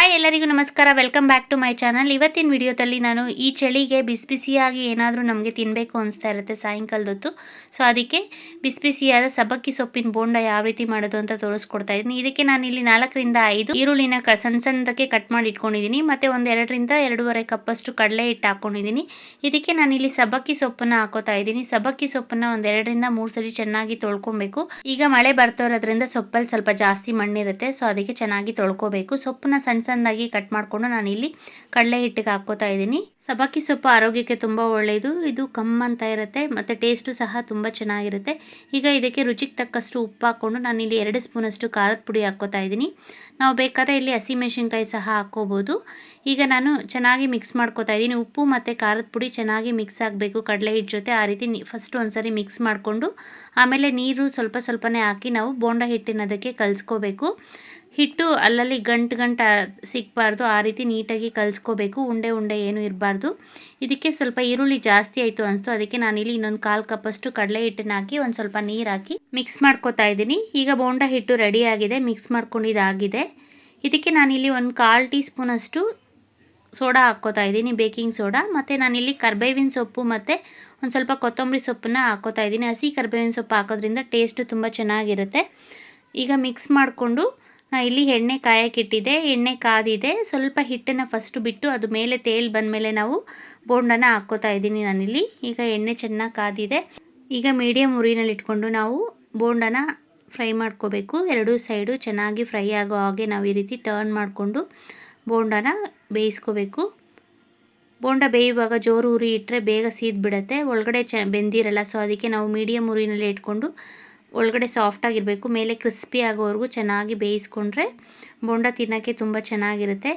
Hi ಎಲ್ಲರಿಗೂ ನಮಸ್ಕಾರ. Welcome back to my channel ಇವತ್ತಿನ ವಿಡಿಯೋದಲ್ಲಿ ನಾನು ಈ ಚಳಿಗೆ ಬಿಸಿ ಬಿಸಿಯಾಗಿ ಏನಾದರೂ ನಮಗೆ ತಿನ್ನಬೇಕು ಅನಿಸ್ತಾ ಇರುತ್ತೆ ಸಾಯಂಕಾಲದೊತ್ತು. ಸೊ ಅದಕ್ಕೆ ಬಿಸಿ ಬಿಸಿಯಾದ ಸಬ್ಬಕ್ಕಿ ಸೊಪ್ಪಿನ ಬೋಂಡ ಯಾವ ರೀತಿ ಮಾಡೋದು ಅಂತ ತೋರಿಸ್ಕೊಡ್ತಾ ಇದ್ದೀನಿ. ಇದಕ್ಕೆ ನಾನು ಇಲ್ಲಿ ನಾಲ್ಕರಿಂದ ಐದು ಈರುಳ್ಳಿನ ಕ, ಸಣ್ಣ ಸಣ್ಣದಕ್ಕೆ ಕಟ್ ಮಾಡಿ ಇಟ್ಕೊಂಡಿದ್ದೀನಿ. ಮತ್ತು ಒಂದು ಎರಡರಿಂದ ಎರಡೂವರೆ ಕಪ್ಪಷ್ಟು ಕಡಲೆ ಹಿಟ್ಟು ಹಾಕ್ಕೊಂಡಿದ್ದೀನಿ ಇದಕ್ಕೆ ನಾನು ಇಲ್ಲಿ ಸಬ್ಬಕ್ಕಿ ಸೊಪ್ಪನ್ನು ಹಾಕೋತಾ ಇದ್ದೀನಿ. ಸಬ್ಬಕ್ಕಿ ಸೊಪ್ಪನ್ನು ಒಂದು ಎರಡರಿಂದ ಮೂರು ಸರಿ ಚೆನ್ನಾಗಿ ತೊಳ್ಕೊಬೇಕು. ಈಗ ಮಳೆ ಬರ್ತಾ ಇರೋದ್ರಿಂದ ಸೊಪ್ಪಲ್ಲಿ ಸ್ವಲ್ಪ ಜಾಸ್ತಿ ಮಣ್ಣಿರುತ್ತೆ. ಸೊ ಅದಕ್ಕೆ ಚೆನ್ನಾಗಿ ತೊಳ್ಕೊಬೇಕು. ಸೊಪ್ಪನ್ನ ಸಣ್ಣ ಸಣ್ಣದಾಗಿ ಕಟ್ ಮಾಡಿಕೊಂಡು ನಾನು ಇಲ್ಲಿ ಕಡಲೆ ಹಿಟ್ಟಿಗೆ ಹಾಕ್ಕೋತಾ ಇದ್ದೀನಿ. ಸಬ್ಬಕ್ಕಿ ಸೊಪ್ಪು ಆರೋಗ್ಯಕ್ಕೆ ತುಂಬ ಒಳ್ಳೆಯದು ಇದು ಕಮ್ಮಂತ ಇರುತ್ತೆ. ಮತ್ತು ಟೇಸ್ಟು ಸಹ ತುಂಬ ಚೆನ್ನಾಗಿರುತ್ತೆ. ಈಗ ಇದಕ್ಕೆ ರುಚಿಗೆ ತಕ್ಕಷ್ಟು ಉಪ್ಪು ಹಾಕ್ಕೊಂಡು ನಾನು ಇಲ್ಲಿ ಎರಡು ಸ್ಪೂನಷ್ಟು ಖಾರದ ಪುಡಿ ಹಾಕ್ಕೋತಾ ಇದ್ದೀನಿ. ನಾವು ಬೇಕಾದ್ರೆ ಇಲ್ಲಿ ಹಸಿಮೆಣಸಿನ್ಕಾಯಿ ಸಹ ಹಾಕ್ಕೋಬೋದು. ಈಗ ನಾನು ಚೆನ್ನಾಗಿ ಮಿಕ್ಸ್ ಮಾಡ್ಕೋತಾ ಇದ್ದೀನಿ. ಉಪ್ಪು ಮತ್ತು ಖಾರದ ಪುಡಿ ಚೆನ್ನಾಗಿ ಮಿಕ್ಸ್ ಆಗಬೇಕು. ಕಡಲೆ ಹಿಟ್ಟು ಜೊತೆ ಆ ರೀತಿ ಫಸ್ಟ್ ಒಂದ್ಸರಿ ಮಿಕ್ಸ್ ಮಾಡಿಕೊಂಡು ಆಮೇಲೆ ನೀರು ಸ್ವಲ್ಪ ಸ್ವಲ್ಪನೇ ಹಾಕಿ ನಾವು ಬೋಂಡ ಹಿಟ್ಟಿನ ಅದಕ್ಕೆ ಕಲಿಸ್ಕೋಬೇಕು. ಹಿಟ್ಟು ಅಲ್ಲಲ್ಲಿ ಗಂಟು ಗಂಟು ಸಿಗಬಾರ್ದು, ಆ ರೀತಿ ನೀಟಾಗಿ ಕಲಿಸ್ಕೋಬೇಕು, ಉಂಡೆ ಉಂಡೆ ಏನೂ ಇರಬಾರ್ದು. ಇದಕ್ಕೆ ಸ್ವಲ್ಪ ಈರುಳ್ಳಿ ಜಾಸ್ತಿ ಆಯಿತು ಅನಿಸ್ತು. ಅದಕ್ಕೆ ನಾನಿಲ್ಲಿ ಇನ್ನೊಂದು ಕಾಲು ಕಪ್ಪಷ್ಟು ಕಡಲೆ ಹಿಟ್ಟನ್ನ ಹಾಕಿ ಒಂದು ಸ್ವಲ್ಪ ನೀರು ಹಾಕಿ ಮಿಕ್ಸ್ ಮಾಡ್ಕೋತಾ ಇದ್ದೀನಿ. ಈಗ ಬೋಂಡ ಹಿಟ್ಟು ರೆಡಿ ಆಗಿದೆ, ಮಿಕ್ಸ್ ಮಾಡ್ಕೊಂಡಿದ್ದಾಗಿದೆ ಇದಕ್ಕೆ ನಾನಿಲ್ಲಿ ಒಂದು ಕಾಲು ಟೀ ಸ್ಪೂನಷ್ಟು ಸೋಡಾ ಹಾಕ್ಕೋತಾ ಇದ್ದೀನಿ, ಬೇಕಿಂಗ್ ಸೋಡಾ. ಮತ್ತು ನಾನಿಲ್ಲಿ ಕರ್ಬೇವಿನ ಸೊಪ್ಪು ಮತ್ತು ಒಂದು ಸ್ವಲ್ಪ ಕೊತ್ತಂಬರಿ ಸೊಪ್ಪನ್ನ ಹಾಕ್ಕೋತಾ ಇದ್ದೀನಿ. ಹಸಿ ಕರ್ಬೇವಿನ ಸೊಪ್ಪು ಹಾಕೋದ್ರಿಂದ ಟೇಸ್ಟು ತುಂಬ ಚೆನ್ನಾಗಿರುತ್ತೆ. ಈಗ ಮಿಕ್ಸ್ ಮಾಡಿಕೊಂಡು ನಾ ಇಲ್ಲಿ ಎಣ್ಣೆ ಕಾಯಕ್ಕಿಟ್ಟಿದ್ದೆ ಎಣ್ಣೆ ಕಾದಿದೆ. ಸ್ವಲ್ಪ ಹಿಟ್ಟನ್ನು ಫಸ್ಟು ಬಿಟ್ಟು ಅದು ಮೇಲೆ ತೇಲ್ ಬಂದಮೇಲೆ ನಾವು ಬೋಂಡನ ಹಾಕ್ಕೋತಾ ಇದ್ದೀನಿ ನಾನಿಲ್ಲಿ. ಈಗ ಎಣ್ಣೆ ಚೆನ್ನಾಗಿ ಕಾದಿದೆ. ಈಗ ಮೀಡಿಯಮ್ ಉರಿನಲ್ಲಿ ಇಟ್ಕೊಂಡು ನಾವು ಬೋಂಡನ ಫ್ರೈ ಮಾಡ್ಕೋಬೇಕು. ಎರಡೂ ಸೈಡು ಚೆನ್ನಾಗಿ ಫ್ರೈ ಆಗೋ ಹಾಗೆ ನಾವು ಈ ರೀತಿ ಟರ್ನ್ ಮಾಡಿಕೊಂಡು ಬೋಂಡನ ಬೇಯಿಸ್ಕೋಬೇಕು. ಬೋಂಡ ಬೇಯುವಾಗ ಜೋರು ಉರಿ ಇಟ್ಟರೆ ಬೇಗ ಸೀದ್ಬಿಡುತ್ತೆ. ಒಳಗಡೆ ಚ ಬೆಂದಿರಲ್ಲ ಸೊ ಅದಕ್ಕೆ ನಾವು ಮೀಡಿಯಮ್ ಉರಿನಲ್ಲಿ ಇಟ್ಕೊಂಡು ಒಳಗಡೆ ಸಾಫ್ಟಾಗಿರಬೇಕು ಮೇಲೆ ಕ್ರಿಸ್ಪಿ ಆಗೋವರೆಗೂ ಚೆನ್ನಾಗಿ ಬೇಯಿಸ್ಕೊಂಡ್ರೆ ಬೋಂಡ ತಿನ್ನೋಕ್ಕೆ ತುಂಬ ಚೆನ್ನಾಗಿರುತ್ತೆ.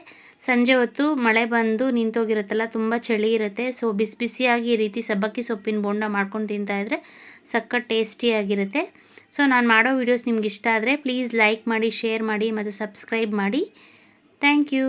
ಸಂಜೆ ಹೊತ್ತು ಮಳೆ ಬಂದು ನಿಂತೋಗಿರುತ್ತಲ್ಲ, ತುಂಬ ಚಳಿ ಇರುತ್ತೆ. ಸೊ ಬಿಸಿ ಬಿಸಿಯಾಗಿ ಈ ರೀತಿ ಸಬ್ಬಕ್ಕಿ ಸೊಪ್ಪಿನ ಬೋಂಡ ಮಾಡ್ಕೊಂಡು ತಿಂತಾಯಿದ್ರೆ ಸಖತ್ ಟೇಸ್ಟಿಯಾಗಿರುತ್ತೆ ಸೊ ನಾನು ಮಾಡೋ ವೀಡಿಯೋಸ್ ನಿಮ್ಗೆ ಇಷ್ಟ ಆದರೆ ಪ್ಲೀಸ್ ಲೈಕ್ ಮಾಡಿ ಶೇರ್ ಮಾಡಿ ಮತ್ತು ಸಬ್ಸ್ಕ್ರೈಬ್ ಮಾಡಿ. Thank you